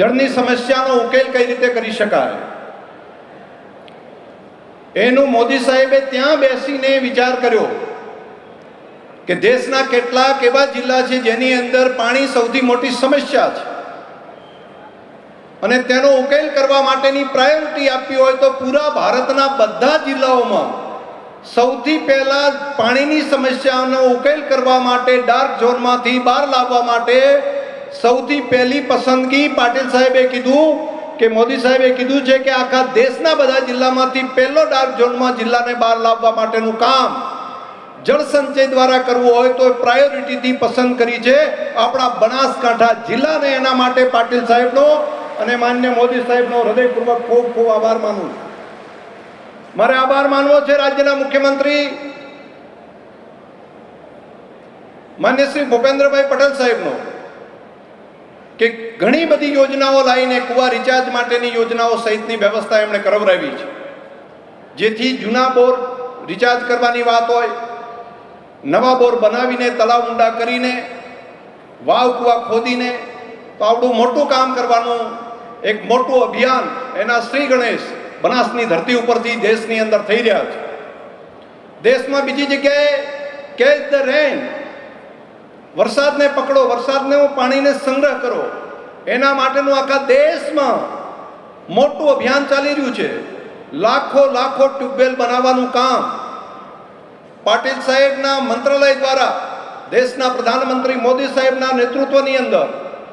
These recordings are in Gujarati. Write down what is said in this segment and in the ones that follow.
જળની સમસ્યાનો ઉકેલ કઈ રીતે કરી શકાય? એનું મોદી સાહેબે ત્યાં બેસીને વિચાર કર્યો કે દેશના કેટલાક એવા જિલ્લા છે જેની અંદર પાણી સૌથી મોટી સમસ્યા છે. અને તેનો ઉકેલ કરવા માટેની પ્રાયોરિટી આપવી હોય તો પૂરા ભારતના બધા જિલ્લાઓમાં સૌથી પહેલા પાણીની સમસ્યાનો ઉકેલ કરવા માટે ડાર્ક ઝોનમાંથી બહાર લાવવા માટે સૌથી પહેલી પસંદગી પાટીલ સાહેબે કીધું કે મોદી સાહેબે કીધું છે કે આખા દેશના બધા જિલ્લામાંથી પહેલો ડાર્ક ઝોનમાં જિલ્લાને બહાર લાવવા માટેનું કામ જળસંચય દ્વારા કરવું હોય તો પ્રાયોરિટીથી પસંદ કરી છે. આપણા બનાસકાંઠા જિલ્લાને એના માટે પાટીલ સાહેબનો અને માન્ય મોદી સાહેબનો હૃદયપૂર્વક ખૂબ ખૂબ આભાર માનું છું. મારે આભાર માનવો છે રાજ્યના મુખ્યમંત્રી. માન્ય શ્રી ભૂપેન્દ્રભાઈ પટેલ સાહેબનો. કે ઘણી બધી યોજનાઓ લાવીને કુવા રિચાર્જ માટેની યોજનાઓ સહિતની વ્યવસ્થા એમણે કરવરાવી છે. જેથી જૂના બોર રિચાર્જ કરવાની વાત હોય, નવા બોર બનાવીને તળાવ ઊંડા કરીને, વાવ કુવા ખોદીને, તો આવડું મોટું કામ કરવાનું એક મોટું અભિયાન એના શ્રી ગણેશ બનાસની ધરતી ઉપરથી દેશની અંદર થઈ રહ્યા છે. દેશમાં બીજી જગ્યાએ કેચ ધ રેન વરસાદને પકડો, વરસાદને પાણીને સંગ્રહ કરો. એના માટેનું આખા દેશમાં મોટું અભિયાન ચાલી રહ્યું છે. લાખો લાખો ટ્યુબવેલ બનાવવાનું કામ. પાટીલ સાહેબના મંત્રાલય દ્વારા, દેશના પ્રધાનમંત્રી મોદી સાહેબના નેતૃત્વની અંદર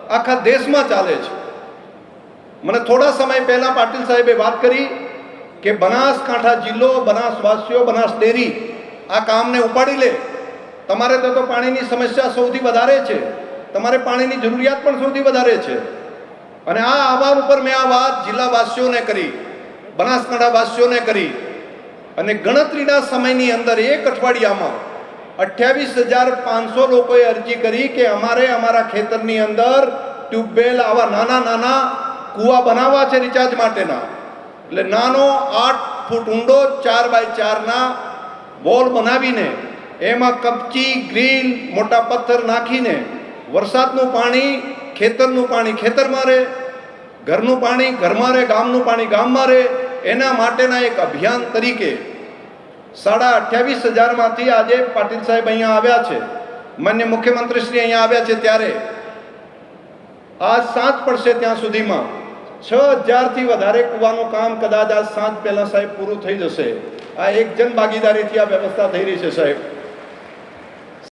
આખા દેશમાં ચાલે છે. મને થોડા સમય પહેલા પાટીલ સાહેબે વાત કરી કે બનાસકાંઠા જિલ્લો, બનાસવાસીઓ બનાસ ડેરી આ કામને ઉપાડી લે. તમારે તો તો પાણીની સમસ્યા સૌથી વધારે છે. તમારે પાણીની જરૂરિયાત પણ સૌથી વધારે છે. અને આ આહવાન ઉપર મેં આ વાત જિલ્લાવાસીઓને કરી, બનાસકાંઠાવાસીઓને કરી. અને ગણતરીના સમયની અંદર એક અઠવાડિયામાં અઠ્યાવીસ હજાર પાંચસો લોકોએ અરજી કરી કે અમારે અમારા ખેતરની અંદર ટ્યુબવેલ આવા નાના નાના કૂવા બનાવવા છે રિચાર્જ માટેના. એટલે નાનો આઠ ફૂટ ઊંડો ચાર બાય ચારના વોલ બનાવીને એમાં કપચી, ગ્રીલ, મોટા પથ્થર નાખીને વરસાદનું પાણી ખેતરનું પાણી ખેતરમાં રહે, ઘરનું પાણી ઘરમાં રહે, ગામનું પાણી ગામમાં રહે, એના માટેના એક અભિયાન તરીકે સાડા અઠ્યાવીસ હજારમાંથી આજે પાટીલ સાહેબ અહીંયા આવ્યા છે. માન્ય મુખ્યમંત્રી શ્રી અહીંયા આવ્યા છે ત્યારે. આજ સાંજ પડશે ત્યાં સુધીમાં. છ હજારથી વધારે કૂવાનું કામ કદાચ આજ સાંજ પહેલાં સાહેબ પૂરું થઈ જશે. આ એક જન ભાગીદારીથી આ વ્યવસ્થા થઈ રહી છે સાહેબ.